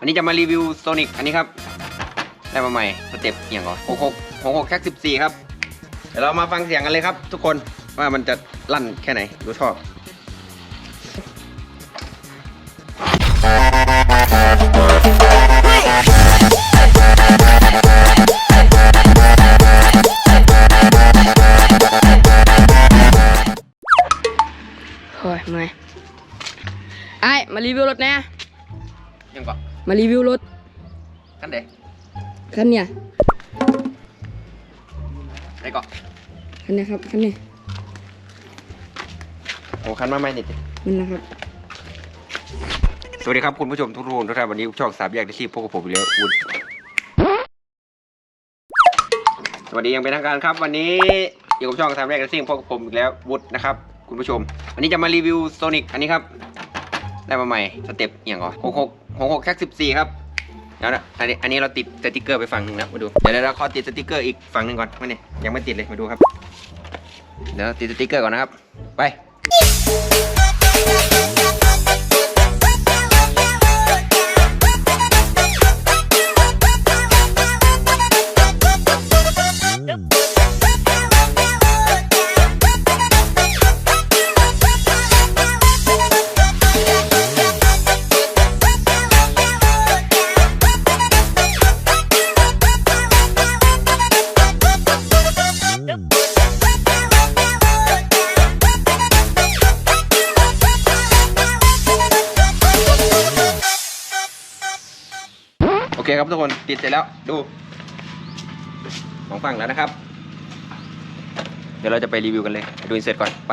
วันนี้จะมารีวิวโซนิกอันนี้ครับ ได้มาใหม่สเต็ปอหย่างก่อนหกหกหกหกแค่สิบสี่ครับ เดี๋ยวเรามาฟังเสียงกันเลยครับ ทุกคนว่ามันจะลั่นแค่ไหนดูชอบโอ้ยเมื่อยไอ้ายมารีวิวรถแน่ยังก่อน มารีวิวรถกันเด็กคันเนี่ยไหนก่อนคันเนี้ยครับคันเนี้ยโอ้คันมาใหม่นี่จิมันนะครับ สวัสดีครับคุณผู้ชมทุกท่านทุกท่านวันนี้ช่องสามแยกได้ชีพพบกับผมอีกแล้ววุฒสวัสดีอยังเป็นทางการครับ วันนี้อยู่กับช่องสามแยกได้ชีพพบกับผมอีกแล้ววุฒนะครับ คุณผู้ชม วันนี้จะมารีวิวโซนิกอันนี้ครับ ได้มาใหม่สเต็ปอย่างก่อนหกหกหกหกแค่สิบสี่ครับแล้วนะอันนี้อันนี้เราติดสติกเกอร์ไปฝั่งหนึ่งนะมาดูเดี๋ยวเราขอติดสติกเกอร์อีกฝั่งหนึ่งก่อนมาเนี่ยยังไม่ติดเลยมาดูครับเดี๋ยวติดสติกเกอร์ก่อนนะครับไป ครับทุกคนติดเสร็จแล้วดูของฟังแล้วนะครับ เดี๋ยวเราจะไปรีวิวกันเลยดูอินเสิร์ตก่อนไป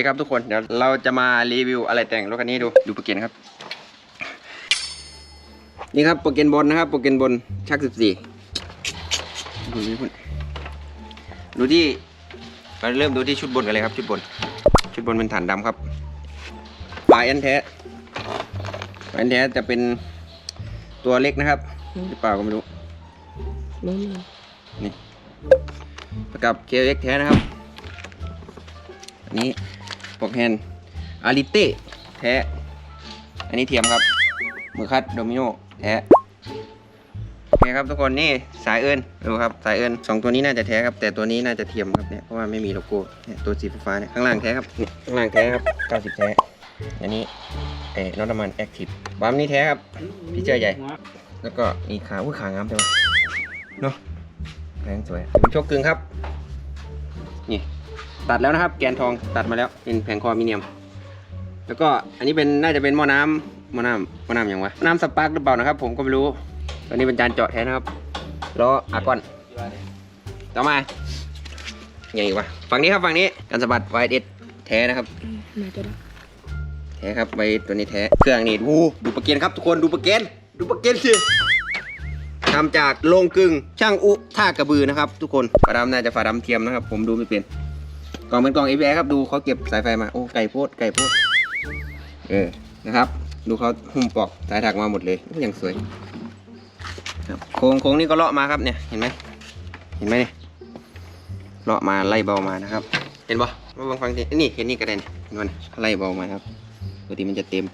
คครับทุกคนเดี๋ยวเราจะมารีวิวอะไรแต่งรถคันนี้ดูดูโปรเกนครับ นี่ครับโปรเกนบนนะครับโปรเกนบนชักสิบสี่ดูนี่พุ่นดูที่เราเริ่มดูที่ชุดบนกันเลยครับ ชุดบน ชุดบนเป็นฐานดำครับปลายแอนแท้ปลายแอนแท้จะเป็นตัวเล็กนะครับหรือเปล่าก็ไม่รู้มึงนี่ประกับเคเอ็กแท้นะครับ อันนี้ ปอกแฮนอาริเต้แท้ อันนี้เทียมครับ มือคัดโดมิโนแท้โอเคครับทุกคนนี่สายเอิญดูครับสายเอิญสองตัวนี้น่าจะแท้ครับ แต่ตัวนี้น่าจะเทียมครับเนี่ยเพราะว่าไม่มีโลโก้เนี่ยตัวสีฟ้าเนี่ยข้างล่างแท้ครับเนี่ยข้างล่างแท้ครับ 90 แท้ อันนี้เอ้นอตมันแอคทีฟบัมนี่แท้ครับพี่เจอใหญ่ แล้วก็มีขาอุ้ยขางามจังเนาะแรงสวยเป็นโชคกึ่งครับ นี่ ตัดแล้วนะครับ แกนทองตัดมาแล้วเป็นแผงคอมิเนียม แล้วก็อันนี้เป็นน่าจะเป็นหม้อน้ำหม้อน้ำหม้อน้ำอย่างวะหม้อน้ำสปาร์กหรือเปล่านะครับ ผมก็ไม่รู้ตัวนี้เป็นจานเจาะแท้นะครับล้ออากอนต่อมาอย่างอีกวะฝั่งนี้ครับฝั่งนี้การสะบัดไวเอสแท้นะครับมาจะได้แท้ครับไว้ตัวนี้แท้เครื่องนี่ดูดูประเกนครับทุกคนดูประเกนดูประเกนสิทำจากโลงกึ่งช่างอุท่ากระบือนะครับ ทุกคนฝาดำน่าจะฝาดำเทียมนะครับ ผมดูไม่เป็น กล่องเป็นกล่อง ABS ครับดูเขาเก็บสายไฟมาโอ้ไก่โพดไก่โพดเออนะครับ ดูเขาหุ้มปลอกสายถักมาหมดเลยอ้ยังสวยครับโค้งโค้งนี่ก็เลาะมาครับเนี่ยเห็นไหมเห็นไหมเนี่ยเลาะมาไล่เบามานะครับ เห็นปะมาเบางฟังทีนี่เห็นนี่กระเด็นเห็นมันไล่เบามาครับปกติมันจะเต็ม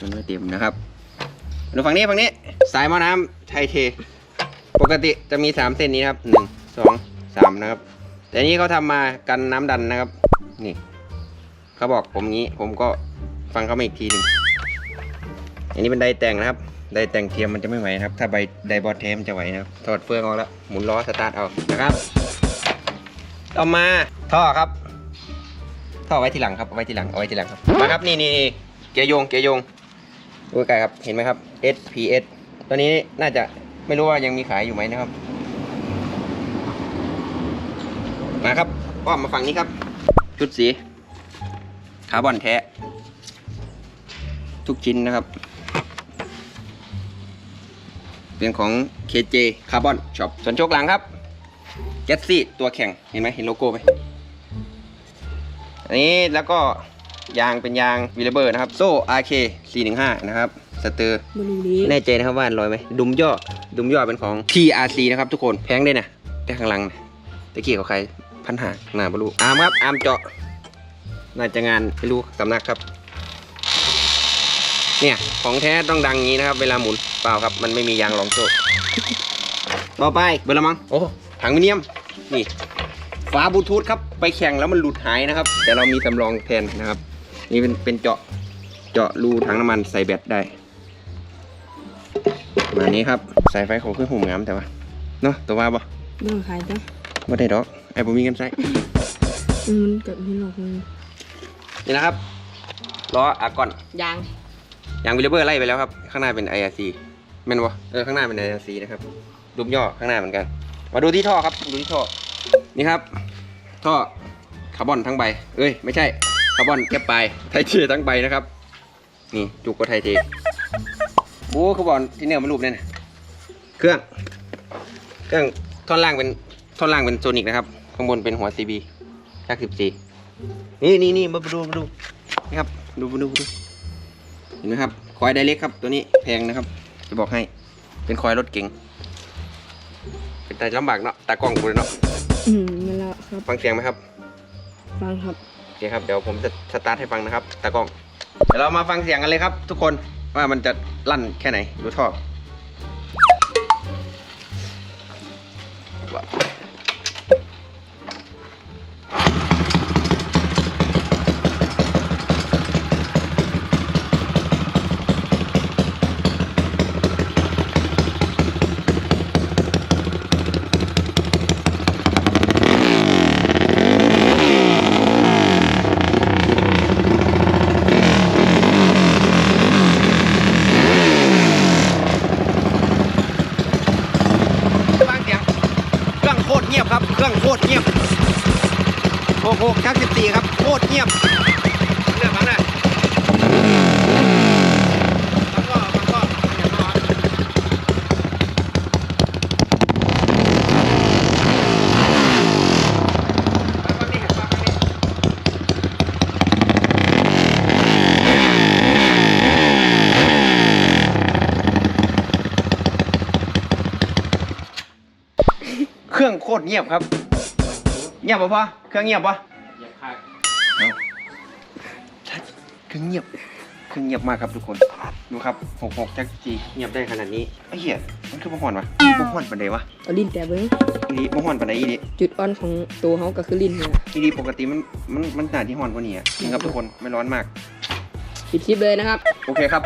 มันไม่เต็มนะครับดูฝั่งนี้ฝั่งนี้สายมอน้ำไทเท ปกติจะมีสามเส้นนี้ครับหนึ่งสองสามนะครับ แต่นนี้เขาทำมากันน้ำดันนะครับ นี่เขาบอกผมงี้ ผมก็ฟังเขามาอีกทีหนึ่งอันนี้เป็นไดแต่งนะครับไดแต่งเทียมมันจะไม่ไหวนะครับ ถ้าใบไดบอดเทมจะไหวนะครับถอดเฟืองออกแล้วหมุนล้อสตาร์ทเอานะครับต่อมาท่อครับ ท่อไว้ทีหลังครับไว้ทีหลังเอาไว้ทีหลังครับมาครับนี่นี่นี่เกียร์โยงเกียร์โยงดูไกลครับเห็นไหมครับ SPS ตัวนี้น่าจะไม่รู้ว่ายังมีขายอยู่ไหมนะครับ มาครับอ้อมมาฝั่งนี้ครับ ชุดสีคาร์บอนแท้ ทุกชิ้นนะครับ เป็นของ KJ Carbon Shop ส่วนโชคหลังครับเจสซี่ตัวแข่งเห็นไหมเห็นโลโก้ไหมอันนี้แล้วก็ยางเป็นยางวีเลเบอร์นะครับ โซ่ RK 415 นะครับ สเตอร์บรินี้แน่ใจนะครับว่าอันลอยไหม ดุมย่อ ดุมย่อเป็นของ TRC นะครับทุกคน แพงด้วยนะแต่ข้างหลังนะตะกี้กับใคร พันหาหนาบรูอาร์มครับอาร์มเจาะน่าจะงานไม่รู้สำนักครับ เนี่ยของแท้ต้องดังงี้นะครับ เวลาหมุนเปล่าครับ มันไม่มียางรองโซ่ต่อไปเบอร์ละมังโอ้ถังมิเนียมนี่ฝาบลูทูธครับไปแข่งแล้วมันหลุดหายนะครับ แต่เรามีสำรองแทนนะครับ นี่เป็นเป็นเจาะเจาะรูถังน้ำมันใส่แบตได้มานี้ครับสายไฟของเครื่องหุ่มงามแต่ว่าเนาะตัวว่าบ่เรื่องขายจ้ะบ่ได้ดอก ไอ้ผมมีเงินใช้อืมมันกับนี่หรอกมันนี่นะครับล้ออากอนยางยางวิลเบอร์ไล่ไปแล้วครับ ข้างหน้าเป็น IRC แม่นบ่เออข้างหน้าเป็น IRC นะครับดุมย่อข้างหน้าเหมือนกัน มาดูที่ท่อครับดูที่ท่อนี่ครับ ท่อคาร์บอนทั้งใบ เอ้ยไม่ใช่คาร์บอนแค่ปลายไทเททั้งใบนะครับ นี่จุกก็ไทเทโอ้คาร์บอนที่เนี่ยมันรูปเนี่ยนะเครื่อง เครื่องท่อนล่างเป็นท่อนล่างเป็นโซนิกนะครับ ข้างบนเป็นหัว CB ชัก14นี่นี่นี่มาดูมาดูนี่ครับดูมาดูมาดูเห็นไหมครับคอยไดเล็กครับ ตัวนี้แพงนะครับ จะบอกให้เป็นคอยรถเก๋งเป็นตาลำบากเนาะตากล้องกูเลยเนาะอืมนั่นแหละครับฟังเสียงไหมครับฟังครับโอเคครับเดี๋ยวผมจะสตาร์ทให้ฟังนะครับตากล้องเดี๋ยวเรามาฟังเสียงกันเลยครับ ทุกคนว่ามันจะลั่นแค่ไหนดูท่อฟังเสียง เครื่องโคตรเงียบครับ เครื่องโคตรเงียบโองหกทับสิบสี่ครับโคตรเงียบเนี่ยฟังได้เครื่องโคตรเงียบครับ เงียบปะพ่อเครื่องเงียบปะเงียบคักเครื่องเงียบเครื่องเงียบมากครับทุกคนดูครับหกหกจักจีเงียบได้ขนาดนี้ไอ้เหี้ยมันคือบ่ฮ้อนวะบ่ฮ้อนปานใดวะเอาลิ้นแต่เบิ้งอีนี่บ่ฮ้อนปานใดอีนี่จุดอ่อนของตัวเขาก็คือลิ้นเนี่ยอีนี่ปกติมันมันมันน่าที่ฮ้อนกว่านี้อะจริงครับทุกคนไม่ร้อนมากปิดคลิปเลยนะครับ โอเคครับ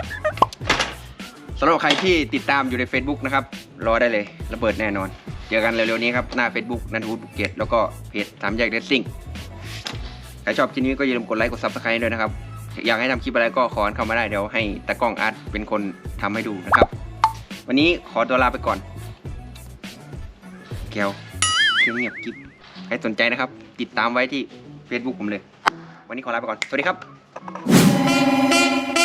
สำหรับใครที่ติดตามอยู่ใน Facebook นะครับ รอได้เลยระเบิดแน่นอน เจอกันเร็วๆนี้ครับ หน้า Facebook นันทูบุกเกตแล้วก็เพจสามแยกเดซซิ่งใครชอบคลิปนี้ก็อย่าลืมกดไลค์กดซับสไครต์ด้วยนะครับ อยากให้ทำคลิปอะไรก็ขอเข้ามาได้เดี๋ยวให้ตากล้องอาร์ตเป็นคนทำให้ดูนะครับ วันนี้ขอตัวลาไปก่อน แก้วเงียบกิ๊บใครสนใจนะครับ ติดตามไว้ที่ Facebook ผมเลย วันนี้ขอลาไปก่อน สวัสดีครับ